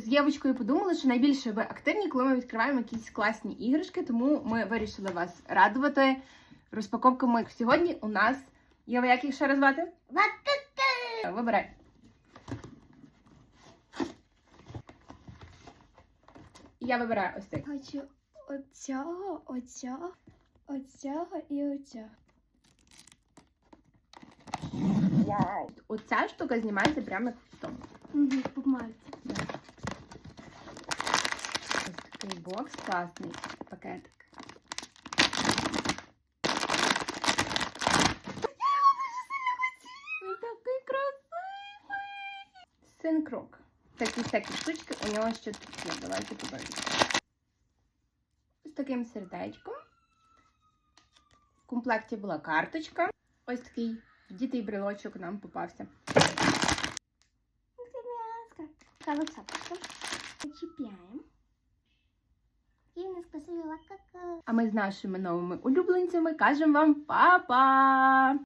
з Євочкою подумали, що найбільше ви активні, коли ми відкриваємо якісь класні іграшки, тому ми вирішили вас радувати розпаковками. Сьогодні у нас Єва, як їх ще раз звати? Вибирай. Я вибираю ось цей. Хочу оцього, оцього, оцього і оцього. Вау! Оця штука знімається прямо як в тому. Угу, помальці. Такий бокс класний пакетик. Він такий красивий. Синкрок. Такі всякі штучки, у нього ще тут є. Давайте подивимося. Ось таким сердечком. В комплекті була карточка. Ось такий дітей брелочок нам попався. Колосапочка. Нас кака. А ми з нашими новими улюбленцями кажемо вам па-па!